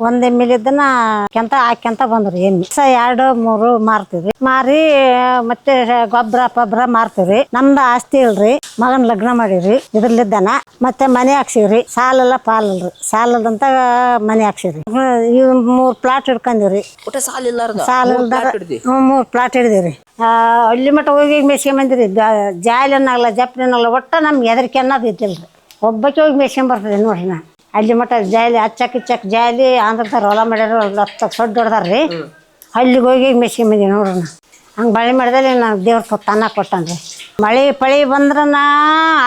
ಒಂದ್ ಎಮ್ಮಿಲ್ ಇದನ್ನ ಕೆಂತ ಹಾಕ್ಯಂತ ಬಂದ್ರಿ ಎಮ್ಮಿ. ಸ ಎರಡು ಮೂರು ಮಾರ್ತಿವ್ರಿ. ಮಾರಿ ಮತ್ತೆ ಗೊಬ್ಬರ ಪಬ್ರ ಮಾರ್ತಿವ್ರಿ. ನಮ್ದು ಆಸ್ತಿ ಇಲ್ರಿ. ಮಗನ್ ಲಗ್ನ ಮಾಡಿವ್ರಿ. ಇದ್ರಲ್ಲಿದ್ದಾನ. ಮತ್ತೆ ಮನೆ ಹಾಕ್ಸಿವ್ರಿ. ಸಾಲಲ್ಲ ಪಾಲಲ್ರಿ. ಸಾಲದಂತ ಮನೆ ಹಾಕ್ಸಿವ್ರಿ. ಇವ್ ಮೂರ್ ಪ್ಲಾಟ್ ಹಿಡ್ಕೊಂಡಿವ್ರಿ ಒಟ್ಟ ಸಾಲ ಮೂರ್ ಪ್ಲಾಟ್ ಹಿಡಿದಿವ್ರಿ. ಹಳ್ಳಿ ಮಟ್ಟ ಹೋಗಿ ಮೇಸ್ಕೊಂಡ್ ಬಂದಿರಿ. ಜಾಲಿನಾಗಲ್ಲ ಜಪ್ಲಿನಾಗಲ್ಲ ಒಟ್ಟ ನಮ್ಗೆ ಹೆದರಿಕೆ ಅನ್ನೋದು ಇದ್ದಿಲ್ರಿ. ಒಬ್ಬಕ್ಕೆ ಹೋಗಿ ಮೇಸ್ಕೊಂಡ್ ಬರ್ತದೆ ನೋಡ್ರಿ ನಾ ಅಲ್ಲಿ ಮಟ್ಟ ಜಾಲಿ ಹಚ್ಚಕ್ ಇಚ್ಚಕ್ ಜಾಲಿ ಆಂಧ್ರದಾರ ಹೊಲ ಮಾಡ್ಯಾರ ಹತ್ತ ಸೊಡ್ಡು ರೀ. ಅಲ್ಲಿಗೆ ಹೋಗಿ ಮೇಸ್ಕೊಂಡ್ ಬಂದೀವಿ ನೋಡ್ರಿ ಹಂಗೆ ಬಳೆ ಮಾಡಿದಲ್ಲಿ ನಾನು ದೇವ್ರ ಕೊಟ್ಟು ಅನ್ನ ಕೊಟ್ಟನ್ರಿ ಮಳೆ ಪಳಿ ನಾ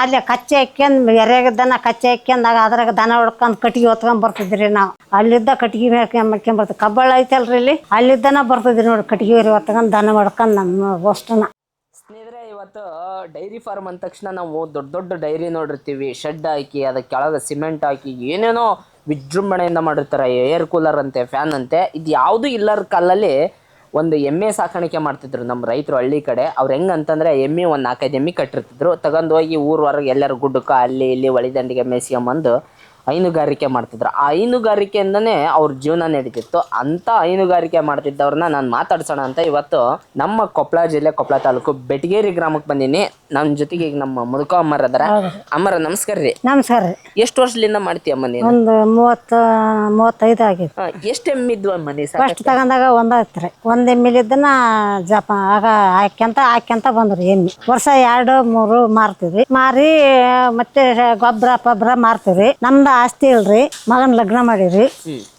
ಅಲ್ಲಿ ಕಚ್ಚೆ ಹಾಕ್ಯಂದ್ ಎರೆಗ ದನ ಕಚ್ಚೆ ಹಾಕ್ಯಂದಾಗ ಅದ್ರಾಗ ದನ ಹೊಡ್ಕೊಂಡು ಕಟ್ಟಿಗೆ ಹೊತ್ಕೊಂಡ್ ಬರ್ತಿದ್ರಿ ನಾವು. ಅಲ್ಲಿದ್ದ ಕಟ್ಟಿಗೆ ಮಾಡ್ಕೊಂಬರ್ತೀವಿ ಮಾಡ್ಕೊಂಡ್ ಬರ್ತೀವಿ ಕಬ್ಬಳ ಐತಲ್ರಿ ಇಲ್ಲಿ. ಅಲ್ಲಿದ್ದನ ಬರ್ತಿದ್ರಿ ನೋಡಿ ಕಟ್ಟಿಗೆ ಹೊತ್ಕೊಂಡ್ ದನ ಹೊಡ್ಕೊಂಡು ನಮ್ಮ ಅಷ್ಟನ. ಇವತ್ತು ಡೈರಿ ಫಾರ್ಮ್ ಅಂದ ತಕ್ಷಣ ನಾವು ದೊಡ್ಡ ದೊಡ್ಡ ಡೈರಿ ನೋಡಿರ್ತೀವಿ. ಶೆಡ್ ಹಾಕಿ ಅದಕ್ಕೆ ಕೆಳಗೆ ಸಿಮೆಂಟ್ ಹಾಕಿ, ಏನೇನೋ ವಿಜೃಂಭಣೆಯಿಂದ ಮಾಡಿರ್ತಾರೆ. ಏರ್ ಕೂಲರ್ ಅಂತೆ, ಫ್ಯಾನ್ ಅಂತೆ. ಇದು ಯಾವುದು ಇಲ್ಲರ ಕಾಲಲ್ಲಿ ಒಂದು ಎಮ್ಮೆ ಸಾಕಾಣಿಕೆ ಮಾಡ್ತಿದ್ರು ನಮ್ಮ ರೈತರು ಹಳ್ಳಿ ಕಡೆ. ಅವ್ರು ಹೆಂಗ್ ಅಂತಂದ್ರೆ ಎಮ್ಮೆ ಒಂದು ನಾಲ್ಕೈದು ಎಮ್ಮೆ ಕಟ್ಟಿರ್ತಿದ್ರು. ತಗೊಂಡು ಹೋಗಿ ಊರ್ ಹೊರಗೆ ಎಲ್ಲರೂ ಗುಡ್ಡಕ್ಕ ಅಲ್ಲಿ ಇಲ್ಲಿ ಒಳಿದಂಡಿಗೆ ಮೇಯ್ಸ್ಕೊಂಬಂದು ಹೈನುಗಾರಿಕೆ ಮಾಡ್ತಿದ್ರು. ಆ ಹೈನುಗಾರಿಕೆಯಿಂದನೇ ಅವ್ರ ಜೀವನ ನಡೀತಿತ್ತು ಅಂತ ಹೈನುಗಾರಿಕೆ ಮಾಡ್ತಿದ್ದವ್ರನ್ನ ನಾನು ಮಾತಾಡ್ಸೋಣ ಅಂತ ಇವತ್ತು ನಮ್ಮ ಕೊಪ್ಪಳ ಜಿಲ್ಲೆ ಕೊಪ್ಪಳ ತಾಲೂಕು ಬೆಟಗೇರಿ ಗ್ರಾಮಕ್ಕೆ ಬಂದೀನಿ. ನನ್ನ ಜೊತೆಗೆ ಈಗ ನಮ್ಮ ಮುದುಕ ಅಮ್ಮರ ಅದರ ಅಮ್ಮರ ನಮಸ್ಕಾರ ರೀ. ನಮಸ್ಕಾರ ರೀ. ಎಷ್ಟು ವರ್ಷದಿಂದ ಮಾಡ್ತೀಯ ಮನೆ ಒಂದು ಮೂವತ್ತ ಮೂವತ್ತೈದು ಆಗಿದೆ ಎಷ್ಟು ಎಮ್ಮಿದ್ವು ಮನೆ ಫಸ್ಟ್ ತಗೊಂಡಾಗ ಒಂದಾಯ್ತು ರೀ. ಒಂದ್ ಎಮ್ಮಿಲ್ ಇದ್ದನ ಜಪ ಆಗ ಹಾಕ್ಯಂತ ಹಾಕ್ಯಂತ ಬಂದ್ರಿ ಎಮ್ಮಿ ವರ್ಷ ಎರಡು ಮೂರು ಮಾರ್ತಿದ್ವಿ. ಮಾರಿ ಮತ್ತೆ ಗೊಬ್ಬರ ಪಬ್ಬರ ಮಾರ್ತೀವಿ ನಮ್ದು ಆಸ್ತಿ ಇಲ್ರಿ ಮಗನ ಲಗ್ನ ಮಾಡಿರಿ.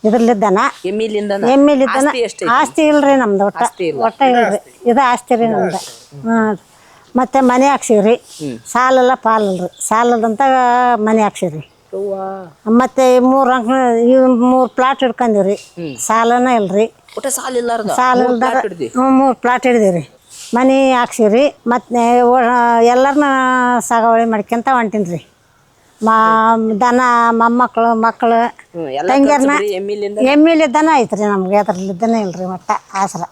ಇದ್ರಲ್ಲಿದ್ದಾನ. ಎಮ್ಮಿಲಿಂದ ಎಮ್ಮಿಲ್ ಇದ್ದಾನ ಆಸ್ತಿ ಇಲ್ರಿ ನಮ್ದು ಒಟ್ಟ. ಆಸ್ತಿ ಇಲ್ಲ. ಒಟ್ಟ ಇಲ್ರಿ. ಇದು ಆಸ್ತಿ ರೀ ನಮ್ದು. ಹ್ಮ್. ಮತ್ತೆ ಮನೆ ಹಾಕ್ಸಿವ್ರಿ. ಸಾಲಲ್ಲ ಪಾಲಲ್ರಿ. ಸಾಲದಂತ ಮನೆ ಹಾಕ್ಸಿವ್ರಿ. ಮತ್ತೆ ಈ ಮೂರ್ ಅಂಕ ಮೂರು ಮೂರ್ ಪ್ಲಾಟ್ ಹಿಡ್ಕೊಂಡಿವ್ರಿ ಸಾಲನ ಇಲ್ರಿ. ಸಾಲ ಮೂರ್ ಮೂರು ಪ್ಲಾಟ್ ಹಿಡ್ದಿವ್ರಿ. ಮನೆ ಹಾಕ್ಸಿವ್ರಿ. ಮತ್ತೆ ಎಲ್ಲರನ್ನ ಸಾಗವಳಿ ಮಾಡ್ಕೊಂತ ಹೊಂಟೀನಿ ರೀ ಮಾ ದನ ಮೊಮ್ಮಕ್ಳು ಮಕ್ಕಳು ತಂಗಿಯರ್ನ ಎಲ್ಲ ದನ ಐತ್ರಿ ನಮ್ಗೆ ಅದ್ರಲ್ಲಿದ್ದನೇ ಇಲ್ರಿ ಮಟ್ಟ ಆಸರ.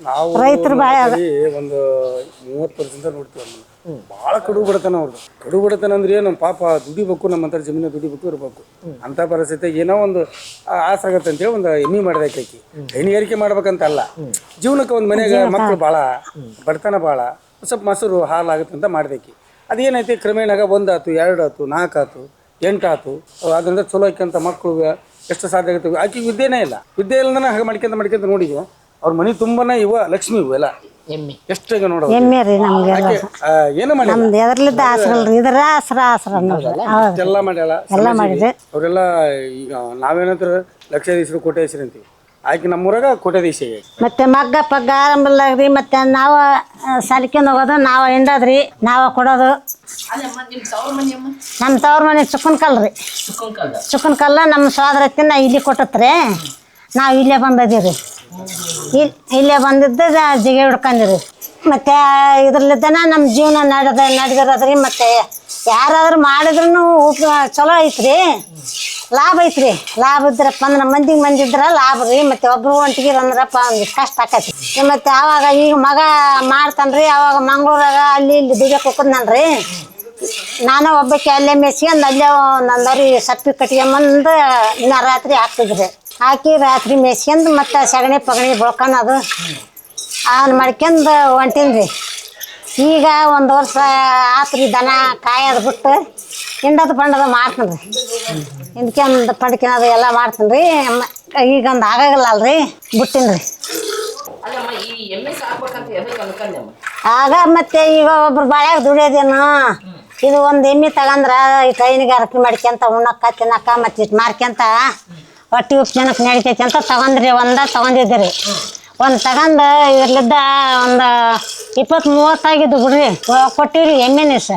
ನಾವು ರೈತರು ಭಾಳ ಒಂದು ಮೂವತ್ತು ಪರ್ಸೆಂಟ್ ನೋಡ್ತೀವಿ ಭಾಳ ಕಡು ಬಡತನ ಅವ್ರದ್ದು ಕಡು ಬಡತನ ಅಂದ್ರೆ ನಮ್ಮ ಪಾಪ ದುಡಿಬೇಕು ನಮ್ಮ ಹತ್ರ ಜಮೀನು ದುಡಿಬೇಕು ಇರ್ಬೇಕು. ಅಂತ ಪರಿಸ್ಥಿತಿ ಏನೋ ಒಂದು ಆಸೆ ಆಗತ್ತೆ ಅಂತೇಳಿ ಒಂದು ಎಮ್ಮಿ ಮಾಡ್ದಕ್ಕೆ ಆಕಿ. ಹೈನುಗಾರಿಕೆ ಮಾಡ್ಬೇಕಂತ ಅಲ್ಲ ಜೀವನಕ್ಕೆ ಒಂದು ಮನೆಗೆ ಮಕ್ಕಳು ಭಾಳ ಬಡತನ ಭಾಳ ಸ್ವಲ್ಪ ಮೊಸರು ಹಾಲು ಆಗುತ್ತೆ ಅಂತ ಮಾಡ್ದಕ್ಕೆ ಅದೇನೈತಿ? ಕ್ರಮೇಣಾಗ ಒಂದಾತು ಎರಡು ಆತು ನಾಲ್ಕು ಆತು ಎಂಟು ಆತು ಅದರಿಂದ ಚಲೋ ಆಯ್ಕಂತ ಮಕ್ಕಳು ಎಷ್ಟು ಸಾಧ್ಯ ಆಗುತ್ತೆ? ಆಕೆ ವಿದ್ಯೆನೇ ಇಲ್ಲ. ವಿದ್ಯೆ ಇಲ್ಲದನ ಹಾಗೆ ಮಾಡ್ಕೊಂತ ಮಾಡ್ಕೊಂತ ನೋಡಿದ್ವಿ ಅವ್ರ ಮನೆ ತುಂಬಾನೇ ಇವ ಲಕ್ಷ್ಮಿ ಇವು ಎಲ್ಲ. ಎಷ್ಟು ಈಗ ನಾವೇನಂತ ಎಮ್ಮೆ ರೀ ನಮ್ಗೆ ಆಕೆ ಆ, ಏನು ಮಾಡಿ ನಮ್ದು ಎದ್ರಲ್ಲಿದ್ದ ಆಸರ ಇಲ್ರಿ ಆಸರ ಆಸರ ಅನ್ನೋದು ಹೌದು ಎಲ್ಲ ಮಾಡ್ಯಾಳ. ಎಲ್ಲ ಮಾಡಿದೆ. ಅವರೆಲ್ಲ ಈಗ ನಾವೇನಂತ್ರ ಲಕ್ಷಾಧೀಶರು ಕೋಟ್ಯಾಧೀಶರು ಅಂತೀವಿ. ಆಕೆ ನಮ್ಮೂರಾಗ ಕೋಟ್ಯಾಧೀಶ ಆಗೈತಿ ಮತ್ತೆ ಮಗ್ಗ ಪಗ್ಗ ಆರಂಭಿಲ್ಲಾಗ್ರಿ ಮತ್ತೆ ನಾವು ಸಲಿಕೊಂಡು ಹೋಗೋದು ನಾವು ಹಿಂಡೋದ್ರಿ ನಾವ ಕೊಡೋದು. ನಮ್ಮ ತವ್ರ ಮನೆ ಚುಕ್ಕನ್ ಕಲ್ರಿ ಚುಕ್ಕನ್ ಕಲ್ಲ. ನಮ್ಮ ಸೋದರತ್ತಿ ನಾ ಇಲ್ಲಿ ಕೊಟ್ಟತ್ರಿ. ನಾವು ಇಲ್ಲೇ ಬಂದದೀವಿ ಇಲ್ಲಿ ಇಲ್ಲೇ ಬಂದಿದ್ದ ಜಿಗೆ ಹಿಡ್ಕೊಂಡಿರಿ ಮತ್ತೆ ಇದ್ರಲ್ಲಿದ್ದಾನ ನಮ್ಮ ಜೀವನ ನಡೆದ ನಡೆದಿರೋದ್ರಿ, ಮತ್ತೆ ಯಾರಾದ್ರೂ ಮಾಡಿದ್ರು ಉಪ ಚಲೋ ಐತ್ರಿ. ಲಾಭ ಐತ್ರಿ. ಲಾಭ ಇದ್ರಪ್ಪ ಅಂದ್ರೆ ಮಂದಿಗೆ ಮಂದಿ ಇದ್ರೆ ಲಾಭ ರೀ, ಮತ್ತೆ ಒಬ್ರು ಒಂಟಿಗೆ ಅಂದ್ರಪ್ಪ ಒಂದು ಕಷ್ಟ ಆಕತಿ ಮತ್ತೆ ಆವಾಗ ಈಗ ಮಗ ಮಾಡ್ತಾನ್ರಿ, ಅವಾಗ ಮಂಗ್ಳೂರಾಗ ಅಲ್ಲಿ ಇಲ್ಲಿ ದುಡಿಯಕ್ಕೆ ರೀ ನಾನು ಒಬ್ಬಕ್ಕೆ ಅಲ್ಲೇ ಮೆಸ್ಕೊಂಡು ಅಲ್ಲೇ ನಂದರಿ ಸಪ್ಪಿ ಕಟ್ಕೊಂಬಂದು ಇನ್ನ ರಾತ್ರಿ ಹಾಕ್ತಿದ್ರಿ. ಹಾಕಿ ರಾತ್ರಿ ಮೆಸ್ಕೊಂಡು ಮತ್ತೆ ಸಗಣಿ ಪಗಣಿ ಅದು ಅವನ್ ಮಾಡ್ಕೊಂಡು ಹೊಂಟೀನಿ ರೀ ಈಗ ಒಂದು ವರ್ಷ ಆತ್ರಿ ದನ ಕಾಯೋದು ಬಿಟ್ಟು ಹಿಂಡೋದು ಪಂಡದ ಮಾಡ್ತೀನಿ ರೀ ಹಿಂಡ್ಕೊಂಡು ಪಂಡ್ಕಿನದು ಎಲ್ಲ ಮಾಡ್ತೀನಿ ರೀ ಈಗ ಒಂದು ಆಗಾಗಲ್ಲ ಅಲ್ರಿ ಬಿಟ್ಟಿನಿ ರೀ ಆಗ ಮತ್ತೆ ಈಗ ಒಬ್ರು ಬಾಳ್ಯಾಗ ದುಡಿಯೋದೇನು ಇದು ಒಂದು ಎಮ್ಮೆ ತಗಂದ್ರೆ ಈ ಟೈನಿಗೆ ಹೈನುಗಾರಿಕೆ ಮಾಡ್ಕೊಂತ ಉಣ್ಣಕ್ಕ ತಿನ್ನಕ್ಕ ಮತ್ತೆ ಇಟ್ಟು ಮಾರ್ಕೊಂತ ಹೊಟ್ಟಿ ಉಪ್ಪು ಜನಕ್ಕೆ ನಡಿತೈತಿ ಅಂತ ತಗೊಂಡ್ರಿ ಒಂದ ತಗೊಂಡಿದ್ದೀರಿ. ಒಂದು ತಗೊಂಡ್ ಇರ್ಲಿದ್ದ ಒಂದು ಇಪ್ಪತ್ತು ಮೂವತ್ತಾಗಿದ್ದು ಬಿಡ್ರಿ. ಕೊಟ್ಟಿವ್ರಿ ಎಮ್ಮೆನೇ ಎಸ್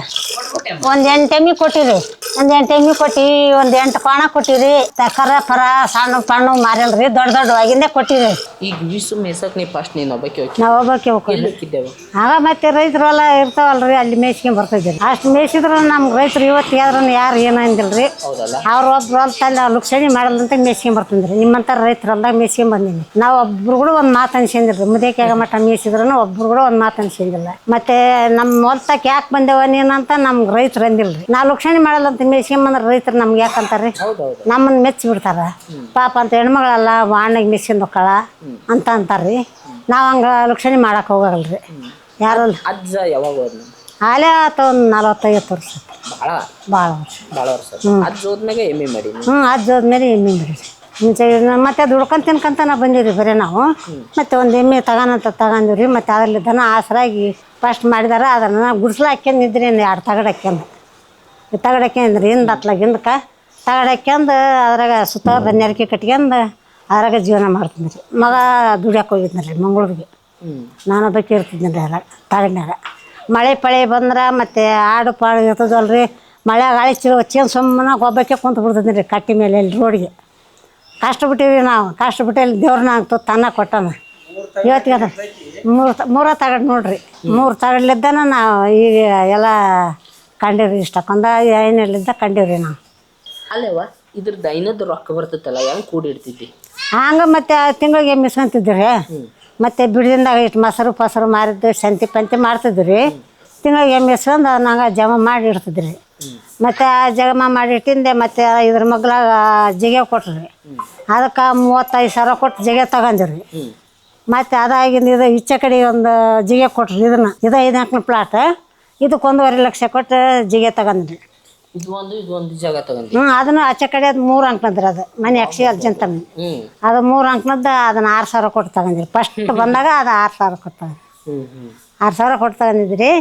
ಒಂದು ಎಂಟು ಎಮ್ಮೆ ಕೊಟ್ಟಿರಿ ಒಂದು ಎಂಟು ಎಮ್ಮೆ ಕೊಟ್ಟಿ ಒಂದು ಎಂಟು ಕೋಣ ಕೊಟ್ಟಿರಿ ಕರ ಪರ ಸಣ್ಣ ಪಣ್ಣು ಮಾರಲ್ರಿ ದೊಡ್ಡ ದೊಡ್ಡ ಆಗಿಂದೇ ಕೊಟ್ಟಿರಿ ಈಗ ವಿಸು ಮೇಸಕ್ ನೀ ಫಸ್ಟ್ ನೀನು ಒಬ್ಬಕ್ಕೆ ನಾವು ಒಬ್ಬಕ್ಕೆ ಹೋಗಿದ್ದೇವೆ? ಆಗ ಮತ್ತೆ ರೈತರೆಲ್ಲ ಇರ್ತಾವಲ್ರಿ ಅಲ್ಲಿ ಮೇಯ್ಸ್ಕೊಂಡು ಬರ್ತಿದ್ರಿ ಅಷ್ಟು ಮೇಯ್ಸಿದ್ರು ನಮ್ಗೆ ರೈತರು ಇವತ್ತು ಆದ್ರೂ ಯಾರು ಏನು ಅಂದಿಲ್ರಿ. ಹೌದಲ್ಲ? ಅವ್ರು ಒಬ್ರು ಅಲ್ಲಿ ಲುಕ್ಷಣಿ ಮಾಡಲ್ಲ ಅಂತ ಮೇಯ್ಸ್ಕೊಂಡು ಬರ್ತಿದ್ರಿ. ನಿಮ್ಮಂತ ರೈತರೆಲ್ಲ ಮೇಯ್ಸ್ಕೊಂಡ್ ಬಂದೀನಿ. ನಾವು ಒಬ್ರು ಕೂಡ ಒಂದು ಮಾತು ಮಾತು ಅನ್ಸಿಂದಿಲ್ಲ ಮುದೇಕಾಗ ಮಠ ಮೀಸಿದ್ರು ಒಬ್ರು ಕೂಡ ಒಂದು ಮಾತು ಅನ್ಸಿಂದಿಲ್ಲ ಮತ್ತೆ ನಮ್ಮ ಹೊಲ್ತಕ್ ಯಾಕೆ ಬಂದೇವ ನೀನಂತ ನಮ್ಗೆ ರೈತರು ಅಂದಿಲ್ರಿ. ನಾವು ಲಕ್ಷಣೆ ಮಾಡಲ್ಲ ಅಂತ ಮೀಸ್ಕೊಂಬಂದ್ರೆ ರೈತರು ನಮ್ಗೆ ಯಾಕಂತಾರ್ರಿ ಹೌದೌದು ನಮ್ಮನ್ನ ಮೆಚ್ಚಿ ಬಿಡ್ತಾರ ಪಾಪ ಅಂತ ಹೆಣ್ಮಗಳಲ್ಲ ವಾಣಿಗೆ ಮಿಸ್ಕೊಂಡ್ ಹೋಕ್ಕಳ ಅಂತ ಅಂತಾರ್ರಿ. ನಾವು ಹಂಗೆ ಲಕ್ಷಣೆ ಮಾಡಕ್ಕೆ ಹೋಗಲ್ರಿ. ಯಾರಲ್ಲ ಅಜ್ಜ ಯಾವಾಗ ಆಲೇ ಹಾಲೇ ಆತ ಒಂದು ನಲವತ್ತೈವತ್ತು ವರ್ಷ ಭಾಳ ಭಾಳ ವರ್ಷ. ಭಾಳ ವರ್ಷ. ಅಜ್ಜ ಹೋದ್ಮ್ಯಾಗ ಎಮ್ಮೆ ಮಾಡೀನಿ ಹ್ಞೂ ಅಜ್ಜ ಹೋದ್ಮೇಲೆ ಎಮ್ಮೆ ಮತ್ತೆ ದುಡ್ಕೊಂಡ್ ತಿನ್ಕೊಂತ ನಾವು ಬಂದಿರಿ ಬರೀ ನಾವು. ಮತ್ತೆ ಒಂದು ಎಮ್ಮೆ ತಗೊಂತ ತಗೊಂಡಿವ್ರಿ. ಮತ್ತೆ ಅದರಲ್ಲಿ ದನ ಆಸರಾಗಿ ಫಸ್ಟ್ ಮಾಡಿದಾರ. ಅದನ್ನು ಗುಡ್ಸ್ಲ ಹಾಕ್ಯಂದು ಇದ್ರಿ ಎರಡು ತಗಡ್ ಹಾಕ್ಯಂದು ತಗಡ್ ಹಾಕ್ಯಂದ್ರಿ ಹಿಂದೆ ಹತ್ಲಾಗ ಹಿಂದಕ್ಕೆ ತಗಡ್ ಹಾಕ್ಯಂದು ಅದ್ರಾಗ ಸುತ್ತ ಬನ್ನೆರಕೆ ಕಟ್ಕ್ಯಂದು ಅದ್ರಾಗ ಜೀವನ ಮಾಡ್ತೀನಿ ರೀ. ಮಗ ದುಡಿಯಾಕ ಹೋಗಿದ್ನಲ್ಲ ಮಂಗಳೂರಿಗೆ. ನಾನು ಒಬ್ಬಾಕಿ ಇರ್ತಿದ್ದೀನಿ ರೀ ಅದ್ರಾಗ ತಗಡ್ನ್ಯಾಗ. ಮಳೆ ಪಳೆ ಬಂದ್ರೆ ಮತ್ತೆ ಆಡು ಪಾಡು ಇರ್ತದಲ್ರಿ. ಮಳೆ ಗಾಳಿ ಚಿ ಚೇನ್ ಸುಮ್ಮನೆ ಗೊಬ್ಬಕ್ಕೆ ಕುಂತು ಬಿಡ್ತಿದ್ದೀನಿ ರೀ ಕಟ್ಟಿ ಮೇಲೆ ಅಲ್ಲಿ ರೋಡಿಗೆ. ಕಷ್ಟಪಟ್ಟಿವಿ ನಾವು ಕಷ್ಟ ಇಲ್ಲಿ ದೇವ್ರನ್ನ ಆಗ್ತದೆ ತನ್ನ ಕೊಟ್ಟನ. ಇವತ್ತಿಗೆ ಅದ ಮೂರು ಮೂರ ತಗಡ್ ನೋಡ್ರಿ. ಮೂರು ತಗಡ್ಲಿದ್ದಾನ ನಾವು ಈಗ ಎಲ್ಲ ಕಂಡೀವ್ರಿ ಇಷ್ಟಕ್ಕೊಂದ ಏನಿಲ್ಲಿದ್ದ ಕಂಡೀವ್ರಿ ನಾವು. ಅಲ್ಲೇವ ಇದ್ರ ದೈನದ ರೊಕ್ಕ ಬರ್ತೈತಲ್ಲ ಹೆಂಗ್ ಕೂಡಿಡ್ತಿದ್ದಿ ಹಂಗೆ ಮತ್ತೆ ತಿಂಗಳಿಗೆ ಮಿಸ್ಕೊಂತಿದ್ರಿ ಮತ್ತೆ ಬಿಡದಿಂದಾಗ ಇಷ್ಟು ಮೊಸರು ಪಸರು ಮಾರಿದ್ದು ಸಂತಿ ಪಂತಿ ಮಾಡ್ತಿದ್ರಿ ತಿಂಗಳಿಗೆ ಮಿಸ್ಕೊಂಡು ನಂಗೆ ಜಮಾ ಮಾಡಿ ಇಡ್ತಿದ್ರಿ. ಮತ್ತೆ ಆ ಮಾಡಿಟ್ಟಿಂದೆ ಮತ್ತೆ ಇದ್ರ ಮಗ್ಲಾಗ ಜಿಗೆ ಕೊಟ್ರಿ. ಅದಕ್ಕೆ ಮೂವತ್ತೈದು ಸಾವಿರ ಕೊಟ್ಟು ಜಿಗೆ ತಗೊಂಡ್ರಿ ಮತ್ತೆ ಅದಾಗಿಂದ ಇದು ಈಚೆ ಕಡೆ ಒಂದು ಜಿಗೆ ಕೊಟ್ರಿ ಇದನ್ನ. ಇದು ಐದು ಪ್ಲಾಟ್ ಇದಕ್ಕೆ ಒಂದೂವರೆ ಲಕ್ಷ ಕೊಟ್ಟು ಜಿಗೆ ತಗೊಂಡ್ರಿ. ಇದು ಒಂದು ಇದು ಒಂದು ಜಾಗ ತಗೊಂಡಿ ಹ್ಞೂ ಅದನ್ನು ಆಚೆ ಕಡೆ ಅದು ಮೂರು ಅಂಕನದ್ರಿ ಅದು. ಮನೆ ಅಕ್ಷಿ ಅರ್ಜೆಂಟ್ ಅದು ಮೂರು ಅಂಕನದ್ದು ಅದನ್ನ ಆರು ಸಾವಿರ ಕೊಟ್ಟು ತಗೊಂಡಿರಿ ಫಸ್ಟ್ ಬಂದಾಗ ಅದು ಆರು ಸಾವಿರ ಕೊಟ್ಟು ಆರು ಸಾವಿರ ಕೊಟ್ಟು ತಗೊಂಡಿದ್ರಿ.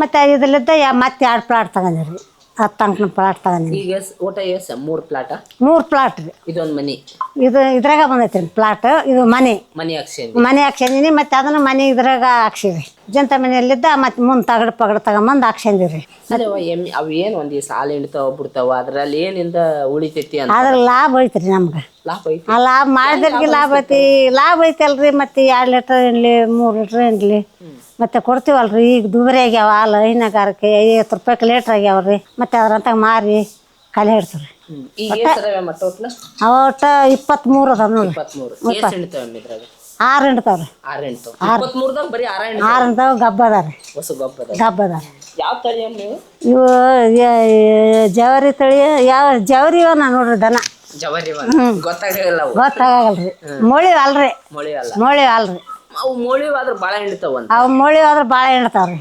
ಮತ್ತು ಇದರಲ್ಲಿದ್ದ ಮತ್ತೆ ಎರಡು ಪ್ಲಾಟ್ ತಗೊಂಡಿರಿ ಹತ್ತು ಅಂಕನ ಪ್ಲಾಟ್ ಮೂರು ಈಗ ಎಸ್ ಒಟ ಎಸ್ ಮೂರ್ ಪ್ಲಾಟ ಮೂರು ಪ್ಲಾಟ್ ರೀ. ಇದೊಂದು ಮನಿ. ಇದು ಇದ್ರಾಗ ಬಂದೈತಿ ರೀ ಪ್ಲಾಟ್ ಇದು ಮನೆ. ಮನಿ ಹಾಕ್ಸೇನಿ ಮನೆ ಹಾಕ್ಸಂದಿನಿ ಮತ್ತೆ ಅದನ್ನು ಮನೆ ಇದ್ರಾಗ ಹಾಕ್ಸಿರಿ ಜಂತ ಮನೆಯಲ್ಲಿದ್ದ ಮತ್ತೆ ಮುಂದೆ ತಗಡು ಪಗಡು ತಗೊಂಬಂದು ಹಾಕ್ಸಂದಿರಿ ಅದೇವ ಎಮ್ಮಿ ಅವು ಏನು ಒಂದು ದಿವಸ ಹಾಲು ಹಿಡಿತಾವ ಬಿಡ್ತಾವ ಅದ್ರಲ್ಲಿ ಏನಿಂದ ಉಳಿತೈತಿ ಅಂತ. ಅದ್ರ ಲಾಭ ಐತ್ರಿ ನಮ್ಗೆ. ಲಾಭ ಐತಿ. ಆ ಲಾಭ ಮಾಡಿದ್ರಿಗೆ ಲಾಭ ಐತಿ. ಲಾಭ ಐತಲ್ರಿ ಮತ್ತೆ ಎರಡು ಲೀಟ್ರ್ ಇನ್ಲಿ ಮೂರು ಲೀಟ್ರ್ ಇನ್ಲಿ ಮತ್ತೆ ಕೊಡ್ತೀವಲ್ರಿ ಈಗ ದುಬರಿ ಆಗ್ಯಾವ ಹಾಲು ಹೈನಗಾರಿಕೆ ಐವತ್ತು ರೂಪಾಯಿ ಲೀಟ್ರ್ ಆಗ್ಯಾವ್ರಿ. ಮತ್ತೆ ಅದ್ರಂತ ಮಾರಿ ಕಲೆ ಹಿಡ್ತೀವಿ ರೀ ಈಗ ಏಸ್ ಅದಾವ ಮಟ್ಟ ಒಟ್ಲ ಅವಟ ಇಪ್ಪತ್ತ್ಮೂರು ಅದಾವ ನೋಡ್ರಿ. ಇಪ್ಪತ್ಮೂರು. ಏಸ್ ಹಿಂಡ್ತಾವ ಎಮ್ಮಿ ಇದ್ರಾಗ? ಆರು ಹಿಂಡ್ತಾವ್ರಿ ಆರು ಹಿಂಡ್ತಾವ ಇಪ್ಪತ್ಮೂರ್ದಾಗ ಬರೀ ಆರ ಹಿಂಡ್ ಆರು ಹಿಂಡ್ತಾವ ಗಬ್ಬ ಅದಾವ್ರಿ. ಹೊಸ ಗೊಬ್ಬರ ಗಬ್ಬ ಅದಾವ್ರಿ. ಯಾವ ತಳಿ ಅಮ್ಮ ನೀವು ಇವು ಯ- ಜವರಿ ತಳಿ ಯಾವ ಜವರಿ ನಾ ನೋಡ್ರಿ ದನ. ಜವಾರಿ ಗೊತ್ತಾಗಲ್ಲ ಅವು? ಗೊತ್ತಾಗಲ್ರಿ. ಮೊಳಿ ಅಲ್ರಿ ಮೊಳಿ ಅಲ್ಲ ಮೊಳಿ ಅಲ್ರಿ ಅವು ಮೊಳಿ ಆದ್ರೆ ಭಾಳ ಹಿಂಡ್ತಾವ ಅಂತ ಅವು ಮೊಳಿ ಆದ್ರೆ ಭಾಳ ಹಿಂಡ್ತಾವ್ರಿ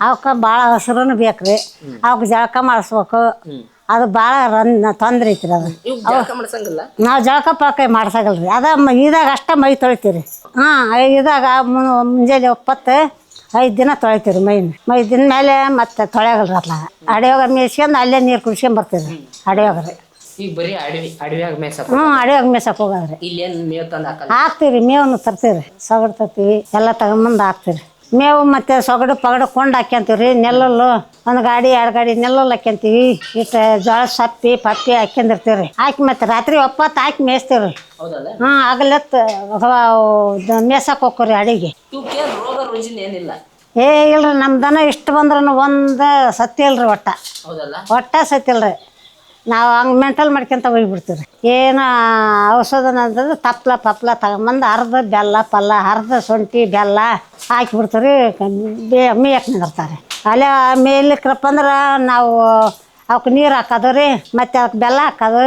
ಅವಕ್ಕ ಭಾಳ ಹಸಿರನು ಬೇಕ್ರಿ. ಅವಕ್ಕೆ ಜಳಕ ಮಾಡಿಸ್ಬೇಕು. ಅದು ಭಾಳ ರನ್ ತೊಂದ್ರೆ ಐತ್ರಿ ಅದು. ಇವ್ ಜಳಕ ಮಾಡ್ಸಂಗಿಲ್ಲ? ನಾವು ಜಳಕ ಪಾಕ ಮಾಡ್ಸಾಗಲ್ರಿ. ಅದ ಮ- ಇದಾಗ ಅಷ್ಟ ಮೈ ತೊಳಿತೀರಿ. ಹಾಂ ಇದಾಗ ಮು- ಮುಂಜಾನೆ ಒಪ್ಪತ್ತು ಐದು ದಿನ ತೊಳಿತೀರಿ ಮೈನ ಮೈ ದಿನ ಮೇಲೆ ಮತ್ತೆ ತೊಳೆಗಲ್ರಿ ಅತ್ಲಾಗ ಅಡಿಯೋಗ ಮೇಯ್ಸ್ಕೊಂಡು ಅಲ್ಲೇ ನೀರು ಕುಡ್ಸ್ಕೊಂಡ್ ಬರ್ತೀರಿ. ಅಡಿಯೋಗ್ರಿ ಈಗ ಬರೀ ಅಡವಿ ಅಡವಿಯಾಗ ಮೇಸಪ್ಪ ಹ್ಞೂ ಅಡಿಯೋಗ ಮೇಯ್ಸಕ್ಕೆ ಹೋಗೋದ್ರಿ ಇಲ್ಲೇನ್ ಮೇವ್ ತಂದು ಹಾಕಲ್ಲ? ಹಾಕ್ತೀರಿ ಮೇವನ್ನು ತರ್ತೀರಿ ಸೊಗಡು ತರ್ತೀವಿ ಎಲ್ಲ ತಗೊಂಬಂದು ಹಾಕ್ತಿರಿ ಮೇವು ಮತ್ತೆ ಸೊಗಡು ಪಗಡು ಕೊಂಡು ಹಾಕ್ಯಂತೀವ್ರಿ ನೆಲ್ಲಲ್ಲು ಒಂದು ಗಾಡಿ ಎರಡು ಗಾಡಿ ನೆಲ್ಲಲ್ಲಿ ಹಾಕ್ಯಂತೀವಿ. ಇಷ್ಟ ಜೋಳ ಸಪ್ಪಿ ಪಪ್ಪಿ ಹಾಕ್ಯಂದಿರ್ತೀವ್ರಿ. ಹಾಕಿ ಮತ್ತೆ ರಾತ್ರಿ ಒಪ್ಪತ್ತು ಹಾಕಿ ಮೇಯಿಸ್ತೀವಿ ಹೌದಲ್ಲ? ಆಗಲತ್ ಮೇಸಕ್ ಮೇಸಕ್ಕೆ ಹೋಗ್ರಿ ಅಡಿಗೆ. ಇವಕ್ಕೆ ರೋಗ ರುಜಿನ ಏನಿಲ್ಲ? ಏ ಇಲ್ರಿ ನಮ್ಮ ದನ ಇಷ್ಟು ಬಂದ್ರೂ ಒಂದು ಸತ್ತಿಲ್ರಿ ಒಟ್ಟ. ಹೌದಲ್ಲ? ಒಟ್ಟ ಸತ್ತಿಲ್ರಿ ನಾವು ಹಂಗೆ ಮೆಂಟಲ್ ಮಾಡ್ಕೊಂತ ಹೋಗ್ಬಿಡ್ತೀವಿ ಏನು ಔಷಧನ ಅಂತಂದ್ರೆ ತಪ್ಲ ಪಪ್ಲ ತಗೊಂಬಂದು ಅರ್ಧ ಬೆಲ್ಲ ಪಲ್ಲ ಅರ್ಧ ಶುಂಠಿ ಬೆಲ್ಲ ಹಾಕಿಬಿಡ್ತೀವಿ ಬೇ ಮೇಯಕ್ಕೆ ನಿಂದಿರ್ತಾರೆ ಅಲ್ಲೇ ಮೇಲಿಕ್ರಪ್ಪ ಅಂದ್ರೆ ನಾವು ಅವಕ್ಕೆ ನೀರು ಹಾಕೋದು ರೀ ಮತ್ತು ಅದಕ್ಕೆ ಬೆಲ್ಲ ಹಾಕೋದು.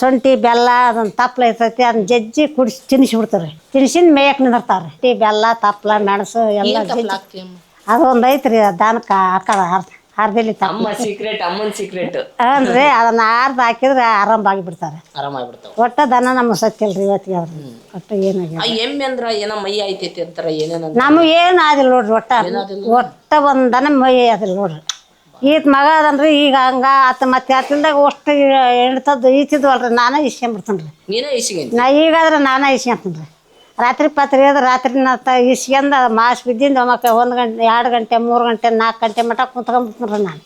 ಶುಂಠಿ ಬೆಲ್ಲ ಅದೊಂದು ತಪ್ಲ ಇರ್ತೈತಿ ಅದನ್ನ ಜಜ್ಜಿ ಕುಡಿಸಿ ತಿನ್ನಿಸ್ಬಿಡ್ತಾರೆ ತಿನ್ಸಿಂದ ಮೇಯಕ್ಕೆ ನಿಂದಿರ್ತಾರೆ ಟೀ ಬೆಲ್ಲ ತಪ್ಲ ಮೆಣಸು ಎಲ್ಲ ಜಜ್ಜಿ. ಅದೊಂದು ಐತ್ರಿ ದಾನಕ್ಕೆ ಹಾಕೋದು ಅರ್ಧ ಅರ್ಧಲಿ ತಮ್ಮ ಅಮ್ಮ ಸೀಕ್ರೆಟ್ ಅಮ್ಮನ ಸೀಕ್ರೆಟ್ ಅಂದ್ರೆ ಅದನ್ನ ಅರ್ಧ ಹಾಕಿದ್ರೆ ಆರಾಮಾಗಿ ಬಿಡ್ತಾರೆ ಆರಾಮಾಗ್ಬಿಡ್ತಾವ ಒಟ್ಟ ದನ ನಮ್ಮ ಸತ್ತಿಲ್ರಿ ಇವತ್ತಿಗೆ ಅವ್ರ. ಒಟ್ಟು ಏನಾಗ್ಯದ ಆ ಎಮ್ಮೆ ಅಂದ್ರ ಏನೋ ಮೈ ಆಯ್ತೈತಿ ಅಂತಾರ ಏನೇನ ನಮಗೆ ಏನು ಆದಿಲ್ಲ ನೋಡ್ರಿ ಒಟ್ಟ. ಒಟ್ಟ ಒಂದು ದನ ಮೈ ಆದಿಲ್ಲ ನೋಡ್ರಿ. ಈತ ಮಗ ಅದನ್ರಿ ಈಗ ಹಂಗ ಆತ ಮತ್ತೆ ಆತಿಲ್ದಾಗ ಅಷ್ಟು ಎಣ್ತದ್ದು ಈತಿದ್ವಲ್ರಿ ನಾನೇ ಇಸ್ಕೊಂಬಿಡ್ತೀನಿ ರೀ ನೀನೇ ಇಸಿಗೇನಿ ನಾ ಈಗಾದ್ರೆ ನಾನೇ ಇಸ್ಕೊಂತೀನಿ ರೀ ರಾತ್ರಿ ಪಾತ್ರೆ ಅದು ರಾತ್ರಿ ನತ್ತ ಇಸ್ಕೊಂಡ್ ಮಾಸ್ ಬಿದ್ದಿಂದ ಮಕ್ಕ ಒಂದು ಗಂಟೆ ಎರಡು ಗಂಟೆ ಮೂರು ಗಂಟೆ ನಾಲ್ಕು ಗಂಟೆ ಮಟ್ಟ ಕುಂತ್ಕೊಂಡ್ಬಿಟ್ರಿ ನಾನು.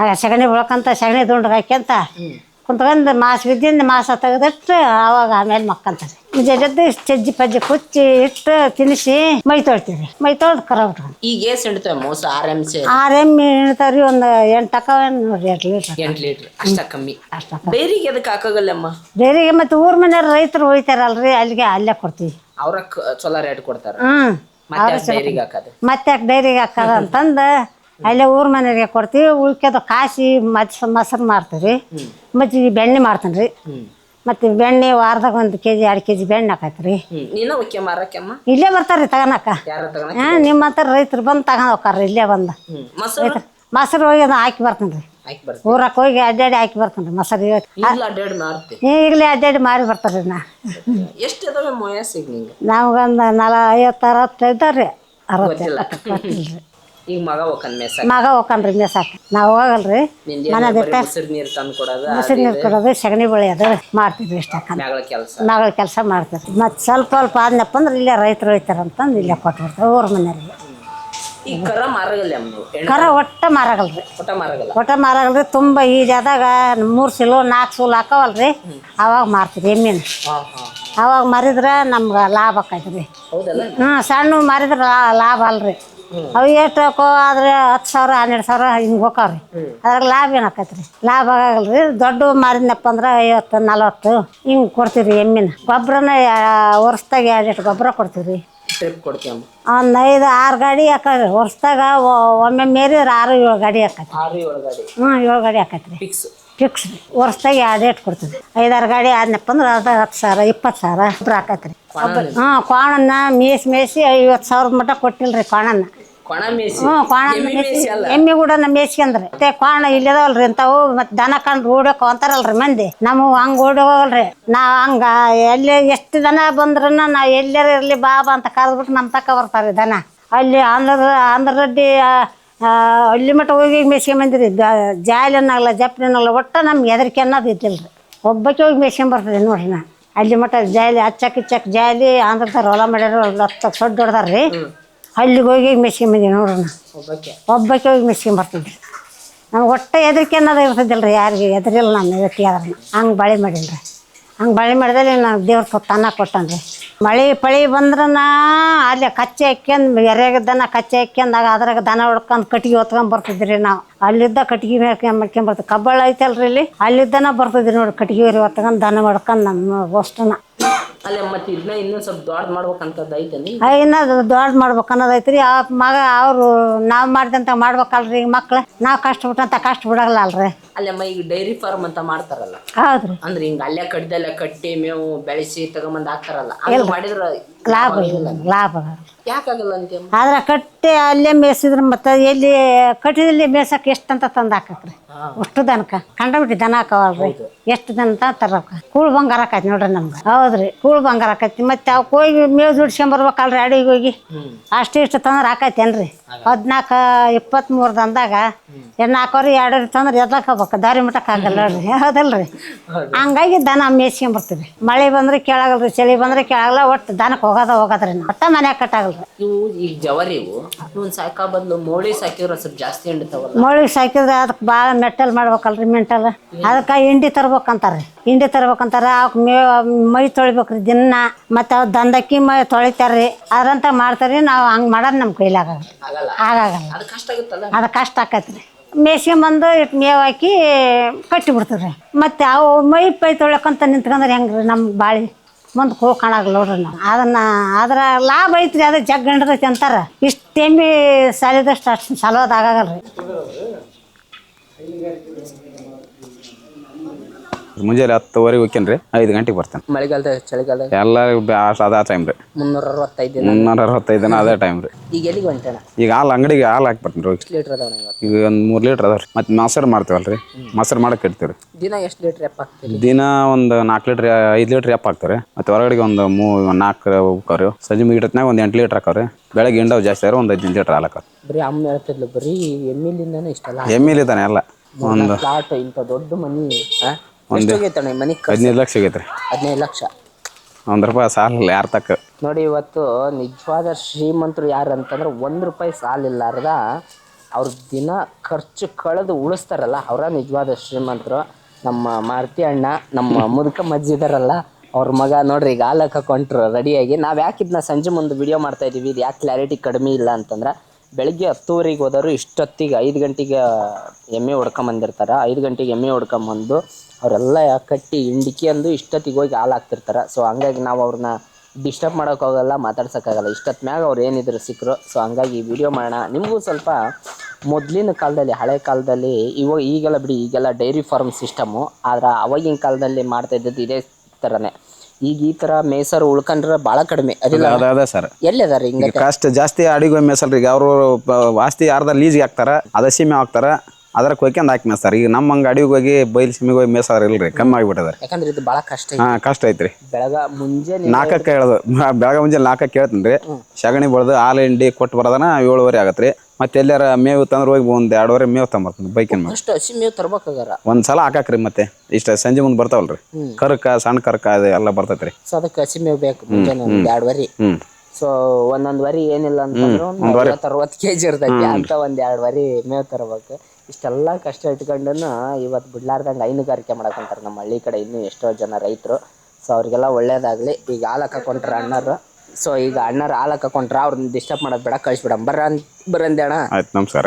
ಆಗ ಸಗಣಿ ಬೆಳ್ಕಂತ ಸಗಣಿ ದುಂಡು ಹಾಕ್ಯಂತ ಕುಂತ್ಕೊಂಡು ಮಾಸ ಬಿದ್ದಿಂದ ಮಾಸ ತೆಗೆದಿಟ್ಟು ಅವಾಗ ಆಮೇಲೆ ಮಕ್ಕಂತಾರೆ ಮುಂಜಾನೆ ಚಜ್ಜಿ ಪಜ್ಜಿ ಕುಚ್ಚಿ ಇಟ್ಟು ತಿನ್ನಿಸಿ ಮೈ ತೊಳ್ತೀವಿ ಮೈ ತೊಳ್ದು ಕರ ಬಿಟ್ಕೊಂಡು ಈಗ ಹಿಡಿತಾವ ಮೋಸ ಆರ್ ಎಂ ಸಿ? ಆರ್ ಒಂದು ಎಂಟು ಟಕವೇನು ನೋಡ್ರಿ ಎಂಟು ಲೀಟ್ರ್ ಎಂಟು ಲೀಟ್ರ್ ಅಷ್ಟ ಕಮ್ಮಿ. ಅಷ್ಟ ಡೈರಿಗೆ ಎದಕ್ಕೆ ಹಾಕಾಗಲ್ಲಮ್ಮ? ಬೇರೆಗೆ ಮತ್ತು ಊರ್ ಮನೆಯವ್ರು ರೈತರು ಹೋಯ್ತಾರಲ್ರಿ ಅಲ್ಲಿಗೆ ಅಲ್ಲೇ ಕೊಡ್ತೀವಿ. ಅವ್ರ ಚಲೋ ರೇಟ್ ಕೊಡ್ತಾರ. ಹ್ಞೂ ಮತ್ತೆ ಡೈರಿಗೆ ಹಾಕದ? ಮತ್ತೆ ಯಾಕೆ ಡೈರಿಗೆ ಹಾಕೋದ ಅಂತಂದು ಅಲ್ಲೇ ಊರ್ ಮನೆಗೆ ಕೊಡ್ತೀವಿ ಉಳ್ಕೆದ ಕಾಸಿ ಮಚ್ ಮೊಸರು ಮಾರ್ತೀವಿ ಮಜ್ಜಿಗೆ ಬೆಣ್ಣೆ ಮಾಡ್ತೀನಿ ರೀ ಮತ್ತು ಬೆಣ್ಣೆ ವಾರದಾಗ ಒಂದು ಕೆ ಜಿ ಎರಡು ಕೆ ಜಿ ಬೆಣ್ಣೆ ಹಾಕತ್ರಿ ಇಲ್ಲೇ ಬರ್ತಾರ್ರಿ ತಗನಕ. ನಿಮ್ಮ ಹತ್ರ ರೈತರು ಬಂದು ತಗೊಂಡ್ ಹೋಗ್ತಾರೆ ಇಲ್ಲೇ ಬಂದು. ಮೊಸರು? ಹೋಗಿ ಹಾಕಿ ಬರ್ತೀನಿ ರೀ ಹಾಕಿ ಬರ್ತೀನಿ. ಊರಕ್ಕೆ ಹೋಗಿ ಅಡ್ಡಾಡಿ ಹಾಕಿ ಬರ್ತೀನಿ ಮೊಸರು. ಇಲ್ಲ ಅಡ್ಡಾಡಿ ಮಾರ್ತಿ ಈಗಲೇ ಅಡ್ಡಾಡಿ ಮಾರಿ ಬರ್ತಾರೆ ನಾ. ಎಷ್ಟು ನಿಂಗೆ? ನಮ್ಗೊಂದು ನಲ ಐವತ್ತು ಅರವತ್ತು ಇದ್ದಾರೆ ಅರವತ್ತು ಗೊತ್ತಿಲ್ಲ. ಈಗ ಮಗ ಹೋಗನ್ ಮೇಸ ಮಗ ಹೋಗ್ಕನ್ರಿ ಮೇಸಾಕ ನಾವು ಹೋಗಲ್ರಿ. ನಿಂದ ಮನೆ ಬಿಟ್ಟ ನೀರು ತಂದು ಕೊಡೋದು ಮೊಸರು ನೀರು ಕೊಡೋದು ಸಗಣಿ ಬೆಳೆಯೋದು ಮಾಡ್ತಿದ್ವಿ ಇಷ್ಟ ಮ್ಯಾಗಳ ಕೆಲಸ. ಮಗಳ ಕೆಲಸ ಮಾಡ್ತೀವಿ ಮತ್ತು ಸ್ವಲ್ಪ ಸ್ವಲ್ಪ ಆದ್ನಪ್ಪ ಅಂದ್ರೆ ಇಲ್ಲೇ ರೈತರು ಹೋಯ್ತಾರ ಅಂತಂದು ಇಲ್ಲೇ ಕೊಟ್ಬಿಡ್ತಾರೆ ಊರ ಮನೆಯವ್ರಿಗೆ ಈ ಕರ ಮಾರಗಲ್ಲ ನೀವು ಕರ ಒಟ್ಟ ಮಾರಾಗಲ್ರಿ. ಮಾರಗಲ್ಲ. ಒಟ್ಟ ಮಾರಾಗಲ್ರಿ ತುಂಬ ಈಜಾದಾಗ ಮೂರು ಸಿಲು ನಾಲ್ಕು ಸೂಲ್ ಹಾಕವಲ್ರಿ ಅವಾಗ ಮಾರ್ತೀವಿ ಎಮ್ಮಿನ. ಅವಾಗ ಮಾರಿದ್ರೆ ನಮ್ಗೆ ಲಾಭ ಆಕೈತೆ ರೀ ಹೌದಲ್ಲ? ಹ್ಞೂ ಸಣ್ಣ ಮಾರಿದ್ರೆ ಲಾಭ ಅಲ್ರಿ. ಅವು ಎಷ್ಟು ಹಾಕೋ ಆದ್ರೆ ಹತ್ತು ಸಾವಿರ ಹನ್ನೆರಡು ಸಾವಿರ ಹಿಂಗೆ ಹೋಕಾವ್ರಿ. ಅದ್ರಾಗ ಲಾಭ ಏನಾಕೈತೆ ಆಕೈತೆ ರೀ ಲಾಭ ಆಗಲ್ರಿ. ದೊಡ್ಡ ಮಾರಿದ್ನಪ್ಪ ಅಂದ್ರೆ ಐವತ್ತು ನಲ್ವತ್ತು ಹಿಂಗೆ ಕೊಡ್ತೀವಿ ರೀ ಎಮ್ಮಿನ ಗೊಬ್ಬರನ ವರ್ಷದಾಗ ಎರಡು ಎಷ್ಟು ಗೊಬ್ಬರ ಕೊಡ್ತೀವಿ ರೀ ಟ್ರಿಪ್ ಕೊಡ್ತೀಯಮ್ಮ ಒಂದು ಐದು ಆರು ಗಾಡಿ ಹಾಕವ್ರಿ. ವರ್ಷದಾಗ ಒಮ್ಮೆ ಮೇರಿದ್ರೆ ಆರು ಏಳು ಗಾಡಿ ಹಾಕೈತಿ ಆರು ಏಳು ಗಾಡಿ. ಹ್ಞೂ ಏಳು ಗಾಡಿ ಹಾಕೈತಿ ರೀ ಫಿಕ್ಸ್ ಫಿಕ್ಸ್ ವರ್ಷದಾಗ ಎರಡು ರೇಟ್ ಕೊಡ್ತೀವಿ ಐದಾರು ಗಾಡಿ ಆದ್ನಪ್ಪ ಅಂದ್ರೆ ಅರ್ಧ ಹತ್ತು ಸಾವಿರ ಇಪ್ಪತ್ತು ಸಾವಿರ ಗೊಬ್ಬರ ಹಾಕೈತಿ ರೀ ಹಾಂ ಕೋಣನ್ನ ಮೇಯ್ಸಿ ಮೇಯ್ಸಿ ಐವತ್ತು ಸಾವಿರದ ಮಟ್ಟ ಕೊಟ್ಟಿಲ್ಲ ರೀ ಮೇಸಿ ಹ್ಞೂ ಕೋಣ ಎಮ್ಮಿ ಕೂಡ ನಮ್ಮ ಮೇಸ್ಕೊಂಡ್ರಿ ಮತ್ತೆ ಕ್ವಾಣ ಇಲ್ಲದವಲ್ರಿ ಇಂಥವು ಮತ್ತೆ ದನ ಕಂಡು ಓಡೋಕೆ ಅಂತಾರಲ್ರಿ ಮಂದಿ. ನಮ್ಮ ಹಂಗೆ ಓಡೋಗಲ್ರಿ ನಾವು ಹಂಗ ಎಲ್ಲಿ ಎಷ್ಟು ದನ ಬಂದ್ರೂ ನಾವು ಎಲ್ಲರ ಇರಲಿ ಬಾಬಾ ಅಂತ ಕರೆದ್ಬಿಟ್ಟು ನಮ್ಮ ತಕ್ಕ ಬರ್ತಾರೆ ದನ. ಅಲ್ಲಿ ಆಂಧ್ರ ಆಂಧ್ರ ರೆಡ್ಡಿ ಅಲ್ಲಿ ಮಟ್ಟ ಹೋಗಿ ಮೇಯ್ಸ್ಕೊಂಬಂದಿರಿ ಜಾಲಿನಾಗಲ್ಲ ಜಪ್ಲಿನಾಗಲ್ಲ ಒಟ್ಟು ನಮ್ಗೆ ಹೆದರಿಕೆ ಅನ್ನೋದು ಇದ್ದಿಲ್ಲ ರೀ ಒಬ್ಬಕ್ಕೆ ಹೋಗಿ ಮೇಸ್ಕೊಂಬರ್ತದೆ ನೋಡ್ರಿ ನಾ. ಅಲ್ಲಿ ಮಟ್ಟ ಜಾಲಿ ಹಚ್ಚಕ್ ಇಚ್ಚಕ್ ಜಾಲಿ ಆಂಧ್ರದಾರ ಹೊಲ ಮಾಡ್ಯಾರ ಸೊಡ್ಡ ಸೊಡ್ಡು ಹೊಡ್ದಾರ ರೀ ಅಲ್ಲಿಗೆ ಹೋಗಿ ಮೆಸ್ಕೊಂಬಂದಿ ನೋಡ್ರಿ ನಾ ಒಬ್ಬಕ್ಕೆ. ಹೋಗಿ ಮೆಸ್ಕೊಂಬರ್ತಿದ್ರಿ ನಮ್ಗೆ ಒಟ್ಟೆ ಹೆದರಿಕೆ ಅನ್ನೋದು ಇರ್ತದಿಲ್ಲ ರೀ ಯಾರಿಗೆ ಎದ್ರಿಲ್ಲ ನಾನು ಇವತ್ತಿಗೆ ಆದ್ರೆ. ಹಂಗೆ ಬಳೆ ಮಾಡಿಲ್ಲ ರೀ ಹಂಗೆ ಬಳೆ ಮಾಡಿದಲ್ಲಿ ನಾವು ದೇವ್ರ ತೊತ್ತು ಅನ್ನ ಕೊಟ್ಟನ್ರಿ. ಮಳೆ ಪಳಿ ಬಂದ್ರನ ಅಲ್ಲೇ ಕಚ್ಚೆ ಹಾಕ್ಯಂದು ಎರೆಗೆ ದನ ಕಚ್ಚೆ ಹಾಕ್ಯಂದಾಗ ಅದ್ರಾಗ ದನ ಹೊಡ್ಕೊಂಡು ಕಟ್ಟಿಗೆ ಹೊತ್ಕೊಂಡು ಬರ್ತಿದ್ರಿ ನಾವು. ಅಲ್ಲಿದ್ದ ಕಟ್ಗಿ ಮೇಲೆ ಮಾಡ್ಕೊಂಡ್ ಬರ್ತೀವಿ ಕಬ್ಬಳ ಐತಲ್ರಿ ಇಲ್ಲಿ? ಅಲ್ಲಿದ್ದನ ಬರ್ತದ್ರಿ ನೋಡಿ ಕಟ್ಟಿಗೆ ಹೊತ್ತಕೊಂಡ್ ದನ ಮಾಡ್ಕೊಂಡ್ ನಮ್ಮ ಅಷ್ಟನ್ನ ಅಲ್ಲೇ ಮತ್ತೆ ಇದನ್ನ ಇನ್ನೂ ಸ್ವಲ್ಪ ದೊಡ್ಡ ಮಾಡ್ಬೇಕಂತದ್ದು ಇನ್ನ ದೊಡ್ಡ ಮಾಡ್ಬೇಕು ಅನ್ನೋದೈತ್ರಿ ಆ ಮಗ ಅವರು ನಾವು ಮಾಡಿದಂತ ಮಾಡ್ಬೇಕಲ್ರಿ ಈಗ ಮಕ್ಳು. ನಾವು ಕಷ್ಟಪಟ್ಟಂತ ಕಷ್ಟ ಬಿಡಲ್ಲ ಅಲ್ರಿ ಅಲ್ಲಮ್ಮ ಈಗ ಡೈರಿ ಫಾರ್ಮ್ ಅಂತ ಮಾಡ್ತಾರಲ್ಲ. ಹೌದ್ರಿ. ಅಂದ್ರೆ ಹಿಂಗ ಅಲ್ಲೇ ಕಡ್ದೆಲ್ಲ ಕಟ್ಟಿ ಮೇವು ಬೆಳೆಸಿ ತಗೊಂಬಂದ್ ಹಾಕ್ತಾರಲ್ಲ. ಹಂಗ ಮಾಡಿದ್ರ ಲಾಭ ಲಾಭ. ಯಾಕಾಗಲ್ಲ ಅಂತೀಯಮ್ಮ ಆದ್ರೆ ಕಟ್ಟಿ ಅಲ್ಲೇ ಮೇಯ್ಸಿದ್ರೆ ಮತ್ತೆ ಎಲ್ಲಿ ಕಟ್ಟಿದಲ್ಲಿ ಮೇಯ್ಸಕ್ಕೆ ಎಷ್ಟು ಅಂತ ತಂದು ಹಾಕಕ್ರಿ ಅಷ್ಟು ದನಕ. ಕಂಡಬಿಟ್ಟು ದನ ಹಾಕವಲ್ರಿ. ಎಷ್ಟು ದನ ಅಂತ ತರಕ ಕೂಳ್ ಬಂಗಾರ ಆಕೈತಿ ನೋಡ್ರಿ ನಮ್ಗೆ. ಹೌದ್ರಿ ಕೂಳ್ ಬಂಗಾರ ಆಕೈತಿ. ಮತ್ತೆ ಅವು ಹೋಗಿ ಮೇವು ದುಡ್ಸ್ಕೊಂಬರ್ಬೇಕಲ್ರಿ ಅಡಿಗೆ ಹೋಗಿ. ಅಷ್ಟು ಇಷ್ಟು ತಂದ್ರೆ ಆಕೈತೇನ್ರಿ? ಹದಿನಾಲ್ಕು ಇಪ್ಪತ್ತ್ಮೂರು ದಂದಾಗ ಹಾಕೋರಿ ಎರಡು ತಂದ್ರೆ ಎದ್ಲಕ್ಕೆ ಹೋಗ್ಬೇಕು ದಾರಿ ಮುಟ್ಟಕ್ಕೆ ಆಗಲ್ಲ ನೋಡ್ರಿ. ಹೌದಲ್ರಿ? ಹಂಗಾಗಿ ದನ ಮೇಯ್ಸ್ಕೊಂಬರ್ತೀವಿ. ಮಳೆ ಬಂದ್ರೆ ಕೇಳಾಗಲ್ರಿ ಚಳಿ ಬಂದ್ರೆ ಕೇಳಾಗಲ್ಲ ಒಟ್ಟು ದನಕ್ಕೆ ಹೋಗೋದ ಹೋಗೋದ್ರಿ. ನಾವು ಮನೆ ಮನ್ಯಾಗ ಕಟ್ಟಾಗಲ್ರಿ ಇವು ಇವು ಇವನ್ ಸಾಕ ಬದಲು ಮೋಳಿ ಸಾಕಿದ್ರೆ ಸ್ವಲ್ಪ ಜಾಸ್ತಿ ಹಿಂಡಿತಾವಲ್ಲ. ಮೊಳಿಗೆ ಸಾಕಿದ್ರೆ ಅದಕ್ಕೆ ಭಾಳ ಮೆಟ್ಟಲ್ ಮಾಡ್ಬೇಕಲ್ರಿ ಮೆಂಟಲ್. ಅದಕ್ಕೆ ಹಿಂಡಿ ತರ್ಬೇಕಂತಾರೆ ಹಿಂಡಿ ತರ್ಬೇಕಂತಾರೆ ಅವಕ್ಕೆ ಮೇ ಮೈ ತೊಳಿಬೇಕ್ರಿ ದಿನ ಮತ್ತು ಅವು ದಂದಕ್ಕಿ ಮೈ ತೊಳಿತಾರ್ರಿ. ಅದ್ರಂತ ಮಾಡ್ತಾರ್ರಿ ನಾವು ಹಂಗೆ ಮಾಡೋದು ನಮ್ಮ ಕೈಲಾಗಲ್ಲ ಆಗಲ್ಲ. ಆಗಾಗಲ್ಲ ಅದು ಕಷ್ಟ ಆಗುತ್ತಲ್ಲ? ಅದು ಕಷ್ಟ ಆಕೈತ್ರಿ. ಮೇಸ್ಕೊಂಬಂದು ಇಟ್ಟು ಮೇವು ಹಾಕಿ ಕಟ್ಟಿ ಬಿಡ್ತೀವ್ರಿ ಮತ್ತು ಅವು ಮೈ ಪೈ ತೊಳ್ಯಕ್ಕಂತ ನಿಂತ್ಕೊಂಡ್ರೆ ಹೆಂಗ್ರಿ ರೀ ನಮ್ಮ ಬಾಳಿ? ಮುಂದೆ ಹೋಗಿ ನೋಡ್ರಿ ನಾವು. ಅದನ್ನ ಅದ್ರ ಲಾಭ ಐತ್ರಿ, ಅದು ಜಗ್ ಗಂಡದೈತಿ ಅಂತಾರೆ. ಇಷ್ಟು ಎಮ್ಮೆ ಸಾಲಿದಷ್ಟು ಅಷ್ಟು ಸಲೋದು ಆಗಾಗಲ್ಲ ರೀ ಮುಂಜಾನೆ ಹತ್ತುವರೆಗೆ ಹೋಗ್ಯನ್ರಿ ಐದು ಗಂಟೆಗೆ ಬರ್ತೇನೆ. ಮಳೆಗಾಲದಾಗ ಚಳಿಗಾಲದಾಗ ಎಲ್ಲ ಅದ ಟೈಮ್ ರೀ. ಮುನ್ನೂರ ಅರವತ್ತೈದು ದಿನ. ಮುನ್ನೂರ ಅರವತ್ತೈದು ದಿನ ಅದೇ ಟೈಮ್ ರೀ. ಈಗ ಎಲ್ಲಿಗೆ ಹೊಂಟೇಣ ಈಗ ಹಾಲು ಅಂಗಡಿಗೆ ಹಾಲು ಹಾಕ್ಬಿಡ್ತೀನಿ ಬರ್ತೀನಿ ರೀ ಎಷ್ಟು ಲೀಟ್ರ್ ಅದಾವ ಇವತ್ತು ಈಗ ಒಂದು ಮೂರು ಲೀಟ್ರ್ ಅದಾವ ರೀ ಮತ್ತು ಮೊಸರು ಮಾಡ್ತೀವಲ್ಲ ರೀ ಮೊಸರು ಮಾಡಕ್ಕೆ ಇಡ್ತೀವಿ ರೀ ದಿನ ಎಷ್ಟು ಲೀಟರ್ ಎಪ್ಪ ಹಾಕ್ತೀರಿ? ದಿನ ಒಂದು ನಾಲ್ಕು ಲೀಟ್ರ್ ಐದು ಲೀಟ್ರ್ ಎಪ್ಪ ಹಾಕ್ತಾರೆ ಮತ್ತೆ ಹೊರಗಡೆಗೆ ಒಂದು ಮೂ ನಾಲ್ಕು ಉಕ್ಕಾವ್ರಿ ಸಜ್ಜಿ ಮುಗಿಟ್ನಾಗ ಒಂದು ಎಂಟು ಲೀಟ್ರ್ ಹಾಕವ್ರಿ ಬೆಳಗ್ಗೆ ಹಿಂಡವು ಜಾಸ್ತಿ ಆದ್ರೆ ಒಂದು ಐದು ಲೀಟ್ರ್ ಹಾಲು ಹಾಕವ್ರಿ ಬರೀ ಅಮ್ಮ ಹೇಳ್ತಿದ್ಲು ಬರೀ ಎಮ್ಮಿಲಿಂದನೇ ಇಷ್ಟಲ್ಲ? ಎಮ್ಮಿಲಿದ್ದಾನೆ ಎಲ್ಲ ಒಂದು ಪ್ಲಾಟ್ ಇಂಥ ದೊಡ್ಡ ಮನಿ ಹೋಗೈತಣ್ಣ ಮನಿ ಹದಿನೈದು ಲಕ್ಷ ಹದಿನೈದು ಲಕ್ಷ. ಒಂದು ರೂಪಾಯಿ ಸಾಲಿಲ್ಲ ಯಾರು ತಕ್ಕ? ನೋಡಿ ಇವತ್ತು ನಿಜವಾದ ಶ್ರೀಮಂತರು ಯಾರು ಅಂತಂದ್ರೆ ಒಂದು ರೂಪಾಯಿ ಸಾಲಿಲ್ಲಾರ್ದ ಅವ್ರ ದಿನ ಖರ್ಚು ಕಳೆದು ಉಳಿಸ್ತಾರಲ್ಲ ಅವರ ನಿಜವಾದ ಶ್ರೀಮಂತರು. ನಮ್ಮ ಮಾರುತಿ ಅಣ್ಣ ನಮ್ಮ ಮುದುಕ ಮಜ್ಜಿದಾರಲ್ಲ ಅವ್ರ ಮಗ ನೋಡ್ರಿ ಈಗ ಹಾಲಕ್ಕೆ ಕೊಂಟ್ರು ರೆಡಿಯಾಗಿ ನಾವು ಯಾಕೆ ಇದನ್ನ ಸಂಜೆ ಮುಂದೆ ವಿಡಿಯೋ ಮಾಡ್ತಾ ಇದೀವಿ ಇದು ಯಾಕೆ ಕ್ಲಾರಿಟಿ ಕಡಿಮೆ ಇಲ್ಲ ಅಂತಂದ್ರೆ ಬೆಳಿಗ್ಗೆ ಹತ್ತುವರೆಗೆ ಹೋದವರು ಇಷ್ಟೊತ್ತಿಗೆ ಐದು ಗಂಟೆಗೆ ಎಮ್ಮೆ ಹೊಡ್ಕೊಂಬಂದಿರ್ತಾರೆ ಐದು ಗಂಟೆಗೆ ಎಮ್ಮೆ ಹೊಡ್ಕೊಂಬಂದು ಅವರೆಲ್ಲ ಕಟ್ಟಿ ಹಿಂಡಿಕೆ ಅಂದು ಇಷ್ಟೊತ್ತಿಗೆ ಹೋಗಿ ಹಾಲು ಹಾಕ್ತಿರ್ತಾರೆ. ಸೊ ಹಂಗಾಗಿ ನಾವು ಅವ್ರನ್ನ ಡಿಸ್ಟರ್ಬ್ ಮಾಡೋಕ್ಕಾಗಲ್ಲ ಮಾತಾಡ್ಸೋಕ್ಕಾಗಲ್ಲ ಇಷ್ಟೊತ್ತು ಮ್ಯಾಗ ಅವ್ರು ಏನಿದ್ರು ಸಿಕ್ಕರು ಸೊ ಹಂಗಾಗಿ ವಿಡಿಯೋ ಮಾಡೋಣ. ನಿಮಗೂ ಸ್ವಲ್ಪ ಮೊದಲಿನ ಕಾಲದಲ್ಲಿ, ಹಳೆ ಕಾಲದಲ್ಲಿ, ಇವಾಗ ಈಗೆಲ್ಲ ಬಿಡಿ, ಈಗೆಲ್ಲ ಡೈರಿ ಫಾರ್ಮ್ ಸಿಸ್ಟಮು. ಆದರೆ, ಅವಾಗಿನ ಕಾಲದಲ್ಲಿ ಮಾಡ್ತಾ ಇದ್ದದ್ದು ಇದೇ ಥರನೇ ಈಗ ಈ ತರ ಮೇಸರು ಉಳ್ಕೊಂಡ್ರೆ ಬಾಳ ಕಡಿಮೆ. ಅದಿಲ್ಲ? ಅದ ಅದ ಸರ್. ಎಲ್ಲಿ ಅದಾರ ಹಿಂಗೆ ಈಗ ಕಾಸ್ಟ್ ಜಾಸ್ತಿ ಅಡಿಗೆ ಮೇಸಲ್ರಿ. ಈಗ ಅವರು ಆಸ್ತಿ ಯಾರ್ದ ಲೀಸ್ಗೆ ಹಾಕ್ತಾರ ಅದ ಸೀಮೆ ಹಾಕ್ತಾರ ಅದ್ರ ಕೊಯ್ಕೊಂಡ್ ಹಾಕಿ ಮೇಸ್ತಾರ. ಈಗ ನಮ್ಮ ಹಂಗೆ ಅಡಿಗೆ ಹೋಗಿ ಬೈಲ್ ಸೀಮೆಗೆ ಹೋಗಿ ಮೇಸಾರ ಇಲ್ರಿ ಕಮ್ಮಿ ಆಗಿಬಿಟ್ಟದಾರೆ. ಯಾಕಂದ್ರೆ ಇದು ಬಹಳ ಕಷ್ಟ ಐತಿ. ಹಾ ಕಷ್ಟ ಐತ್ರಿ. ಬೆಳಗ ಮುಂಜಾನೆ ನಾಲ್ಕಕ್ಕೆ ಹೇಳೋದು ಬೆಳಗ್ಗೆ ಮುಂಜಾನೆ ನಾಲ್ಕಕ್ಕೆ ಹೇಳ್ತೀನಿ ರೀ ಸಗಣಿ ಬಳ್ದು ಹಾಲು ಹಿಂಡಿ ಕೊಟ್ಟು ಬರೋದನ ಏಳುವರೆ ಆಗತ್ತೆ ರೀ ಮತ್ತೆ ಎಲ್ಲಾರ ಮೇವು ತಂದ್ರೆ ಹೋಗಿ ಒಂದ್ ಎರಡುವರೆ ಮೇವು ತಂಬರ್ತೀನಿ ಬೈಕಿನ ಮೇಲೆ ಅಷ್ಟು ಹಸಿ ಮೇವು ತರ್ಬೇಕಾಗಾರ ಒಂದ್ ಸಲ ಹಾಕಾಕ್ರಿ ಮತ್ತೆ. ಇಷ್ಟ ಸಂಜೆ ಮುಂದೆ ಬರ್ತಾವಲ್ರಿ. ಕರ್ಕ ಸಣ್ಣ ಕರ್ಕ ಅದು ಎಲ್ಲ ಬರ್ತೈತ್ರಿ. ಸೊ ಅದಕ್ಕೆ ಹಸಿ ಮೇವು ಬೇಕು ಮುಂಜಾನೆ ಒಂದು ಎರಡು ವರಿ ಹ್ಮ್. ಸೊ ಒಂದೊಂದ್ ವರಿ ಏನಿಲ್ಲ ಅಂತಂದ್ರೆ ಒಂದು ಕೆಜಿ ಅರವತ್ತು ಕೆ ಜಿ ಇರ್ತೈತಿ ಅಂತ ಒಂದ್ ಎರಡು ವರಿ ಮೇವು ತರಬೇಕು. ಇಷ್ಟೆಲ್ಲ ಕಷ್ಟ ಇಟ್ಕೊಂಡನ ಇವತ್ತು ಬಿಡ್ಲಾರ್ದಂಗ ಹೈನುಗಾರಿಕೆ ಮಾಡಕೊಂತಾರೆ ನಮ್ಮ ಹಳ್ಳಿ ಕಡೆ ಇನ್ನು ಎಷ್ಟೋ ಜನ ರೈತರು. ಸೊ ಅವ್ರಿಗೆಲ್ಲ ಒಳ್ಳೇದಾಗ್ಲಿ. ಈಗ ಹಾಲು ಹಾಕೊಂಡ್ರ ಅಣ್ಣರು. ಸೊ ಈಗ ಅಣ್ಣರ ಹಾಲು ಹಾಕೊಂಡ್ರ ಅವ್ರನ್ನ ಡಿಸ್ಟರ್ಬ್ ಮಾಡೋದು ಬೇಡ ಕಳಿಸ್ಬಿಡಮ್ ಬರ ಬರಂದೆ ಅಣ್ಣ. ಆಯ್ತು ನಮಸ್ಕಾರ.